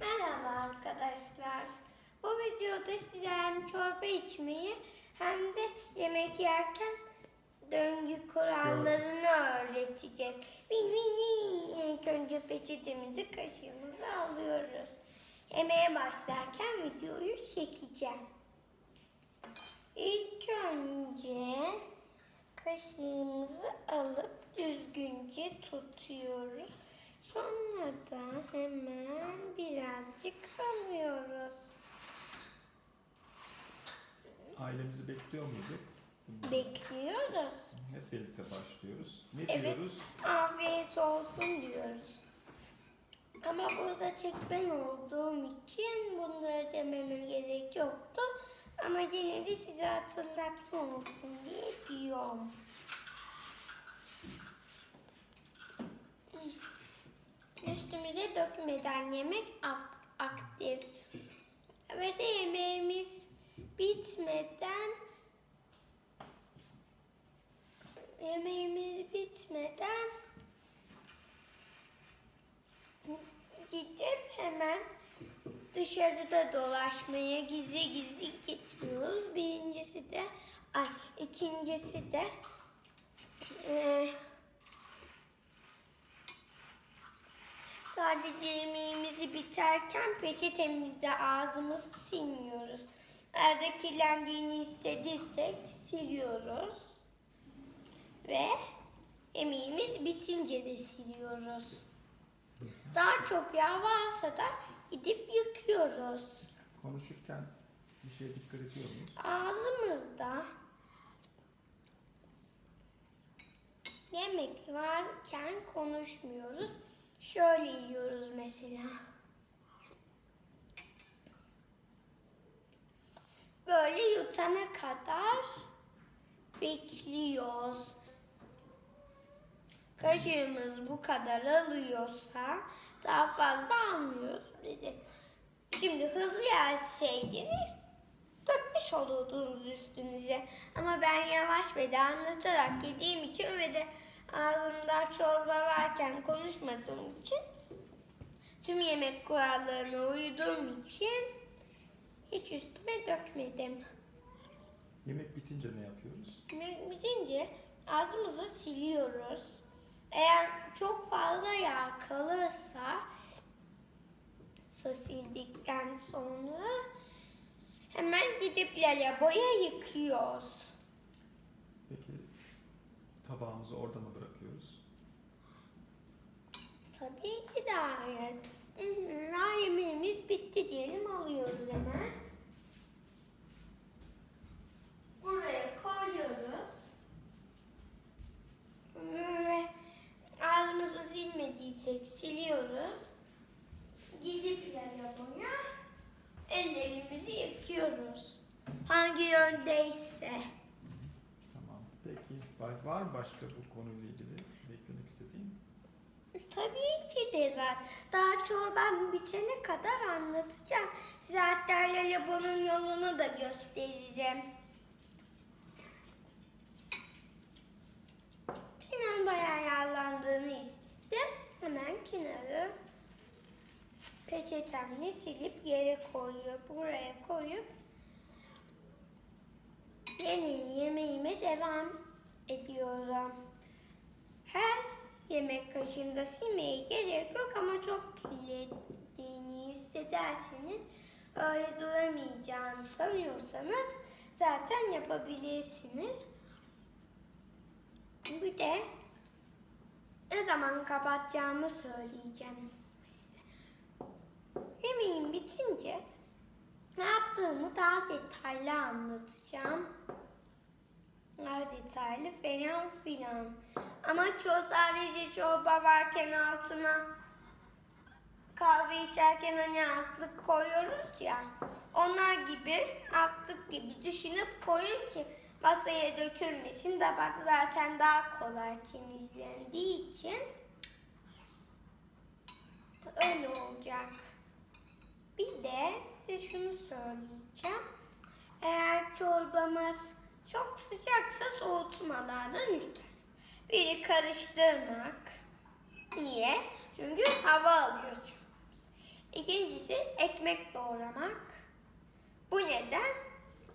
Merhaba arkadaşlar. Bu videoda size hem çorba içmeyi hem de yemek yerken döngü kurallarını öğreteceğiz. Vin vin vin. İlk önce peçetemizi kaşığımızı alıyoruz. Yemeğe başlarken videoyu çekeceğim. İlk önce kaşığımızı alıp düzgünce tutuyoruz. Sonra da hemen birazcık alıyoruz. Ailemizi bekliyor muyduk? Bekliyoruz. Hep birlikte başlıyoruz. Ne Evet. diyoruz? Afiyet olsun diyoruz. Ama burada tek ben olduğum için bunları dememe gerek yoktu. Ama yine de size hatırlatma olsun diye diyorum. Üstümüze dökmeden yemek aktif. Ve de yemeğimiz bitmeden yemeğimiz bitmeden gidip hemen dışarıda dolaşmaya gizli gizli gitmiyoruz. Birincisi de ay ikincisi de eee, sadece yemeğimizi biterken peçetemizle ağzımızı silmiyoruz. Eğer kirlendiğini hissedirsek siliyoruz. Ve yemeğimiz bitince de siliyoruz. Daha çok yağ varsa da gidip yıkıyoruz. Konuşurken bir şeye dikkat ediyor muyuz? Ağzımızda yemek varken konuşmuyoruz. Şöyle yiyoruz mesela. Böyle yutana kadar bekliyoruz. Kaşığımız bu kadar alıyorsa daha fazla almıyoruz dedi. Şimdi hızlı yerseydiniz dökmüş olurdunuz üstünüze. Ama ben yavaş ve de anlatarak yediğim için ve de ağzımda çorba varken konuşmadığım için tüm yemek kurallarına uyduğum için hiç üstüme dökmedim. Yemek bitince ne yapıyoruz? Yemek bitince ağzımızı siliyoruz. Eğer çok fazla yağ kalırsa sildikten sonra hemen gidip lavaboya yıkıyoruz. Tabağımızı orada mı bırakıyoruz? Tabii ki de hayır. Daha yemeğimiz bitti diyelim alıyoruz hemen. Buraya koyuyoruz. Ve ağzımızı silmediysek siliyoruz. Gidip lavaboya ellerimizi yıkıyoruz. Hangi yöndeyse. Peki var, mı başka bu konuyla ilgili beklemek istediğin? Tabii ki de var. Daha çorbam bitene kadar anlatacağım. Size hatta lalabonun yolunu da göstereceğim. Hemen bayağı yağlandığını istedim. Hemen kenarı peçetemle silip yere koyup buraya koyup yeni yemeğime devam ediyorum. Her yemek kaşığında silmeye gerek yok ama çok kirlettiğini hissederseniz öyle duramayacağını sanıyorsanız zaten yapabilirsiniz. Bir de ne zaman kapatacağımı söyleyeceğim size. Yemeğim bitince ne yaptığımı daha detaylı anlatacağım. Detaylı falan filan. Ama ço sadece çorba varken altına kahve içerken hani altlık koyuyoruz ya. Onlar gibi altlık gibi düşünüp koyun ki masaya dökülmesin. Tabak zaten daha kolay temizlendiği için öyle olacak. Bir de size şunu söyleyeceğim. Eğer çorbamız çok sıcaksa soğutmalardan tane. Biri karıştırmak. Niye? Çünkü hava alıyor çorbamız. İkincisi ekmek doğramak. Bu neden?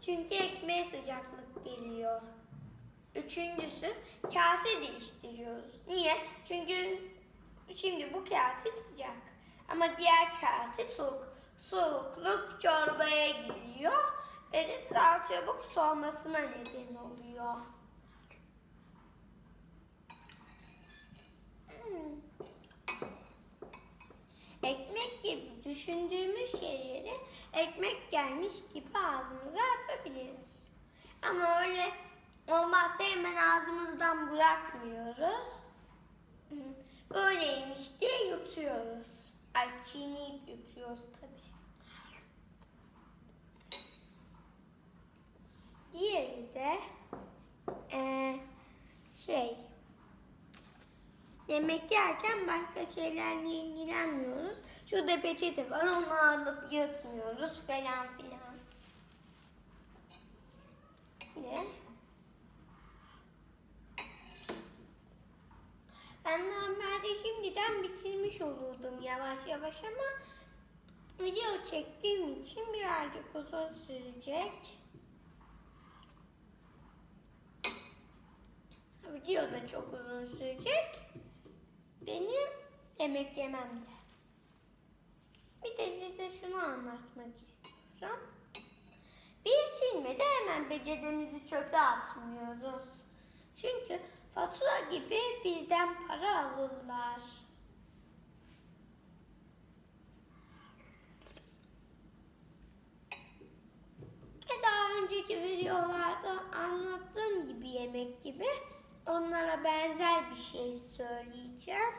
Çünkü ekmeğe sıcaklık geliyor. Üçüncüsü kase değiştiriyoruz. Niye? Çünkü şimdi bu kase sıcak. Ama diğer kase soğuk. Soğukluk çorbaya giriyor ve daha çabuk soğumasına neden oluyor. Hmm. Ekmek gibi düşündüğümüz şeyleri ekmek gelmiş gibi ağzımıza atabiliriz. Ama öyle olmazsa hemen ağzımızdan bırakmıyoruz. Hı, Böyleymiş diye yutuyoruz. Ay çiğneyip yutuyoruz tabii. Diğeri de eee, şey yemek yerken başka şeylerle ilgilenmiyoruz. Şurada peçete var onu alıp yırtmıyoruz falan filan. Ne? Ben normalde şimdiden bitirmiş olurdum yavaş yavaş ama video çektiğim için birazcık uzun sürecek. Video da çok uzun sürecek. Benim yemek yemem de. Bir de size şunu anlatmak istiyorum. Bir silmede hemen becerimizi çöpe atmıyoruz. Çünkü fatura gibi bizden para alırlar. Ve daha önceki videolarda anlattığım gibi yemek gibi onlara benzer bir şey söyleyeceğim.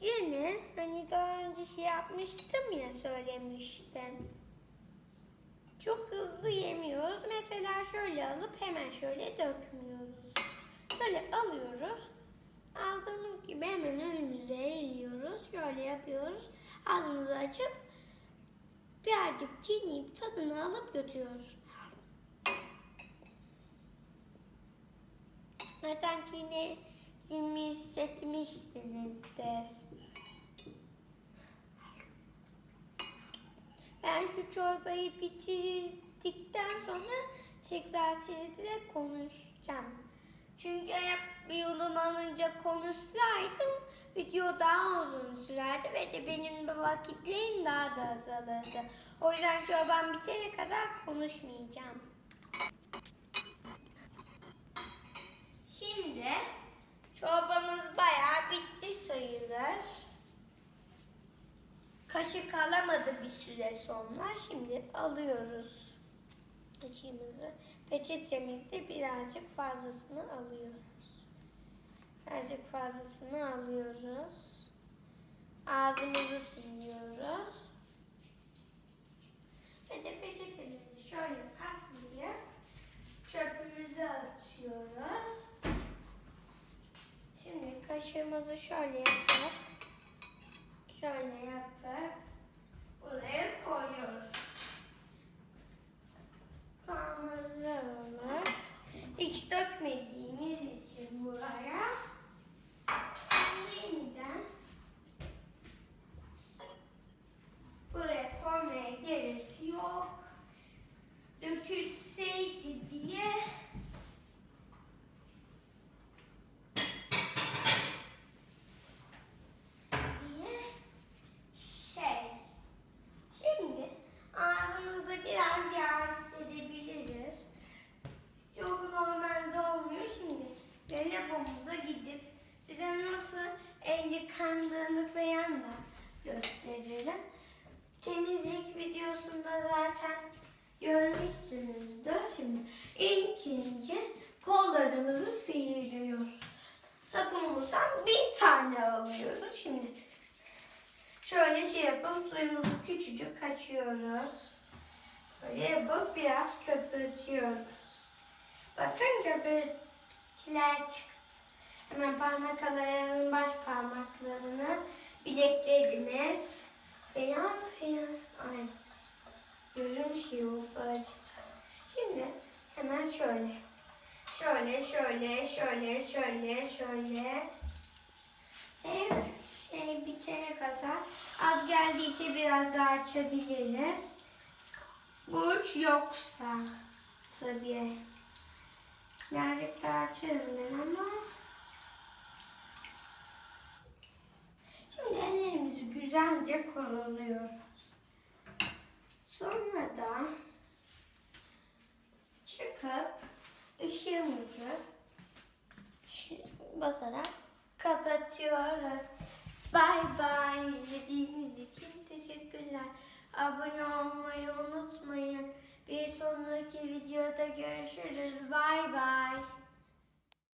Yine hani daha önce şey yapmıştım ya söylemiştim. Çok hızlı yemiyoruz. Mesela şöyle alıp hemen şöyle dökmüyoruz. Böyle alıyoruz. Aldığımız gibi hemen önümüze eğiliyoruz. Şöyle yapıyoruz. Ağzımızı açıp birazcık çiğneyip tadını alıp götürüyoruz. Zaten çiğnediğimi hissetmişsinizdir. Ben şu çorbayı bitirdikten sonra tekrar sizinle konuşacağım. Çünkü eğer bir yudum alınca konuşsaydım video daha uzun sürerdi ve de benim de vakitlerim daha da azalırdı. O yüzden çorbam bitene kadar konuşmayacağım. Şimdi çorbamız bayağı bitti sayılır. Kaşık alamadı bir süre sonra. Şimdi alıyoruz kaşığımızı. Peçetemizde birazcık fazlasını alıyoruz. Birazcık fazlasını alıyoruz. Ağzımızı siliyoruz. Ve de peçetemizi Kaşığımızı şöyle yapıp şöyle yapıp buraya koyuyoruz. Parmağımızı alıp hiç dökmediğimiz için buraya yeniden buraya koymaya gerek yok. Dökülseydi diye diye şey. Şimdi ağzımızda biraz yağ hissedebiliriz. Çok normalde olmuyor. Şimdi lavabomuza gidip size nasıl el yıkandığını falan da gösteririm. Temizlik videosunda zaten görmüşsünüzdür. Şimdi ilk önce kollarımızı sıyırıyoruz. Sabunumuzdan bir tane alıyoruz. Şimdi şöyle şey yapıp suyumuzu küçücük açıyoruz. Böyle yapıp biraz köpürtüyoruz. Bakın köpürtüler çıktı. Hemen parmak baş parmaklarını bilekleriniz falan filan. Aynen. Görün şey oldu acısı. Şimdi hemen şöyle. Şöyle, şöyle, şöyle, şöyle, şöyle. Hep şey bitene kadar az geldiyse biraz daha açabiliriz. Bu uç yoksa tabii. Birazcık daha açarım ben ama. Şimdi ellerimizi güzelce kuruluyoruz. Sonra da çıkıp ışığımızı basarak kapatıyoruz. Bay bay izlediğiniz için teşekkürler. Abone olmayı unutmayın. Bir sonraki videoda görüşürüz. Bay bay.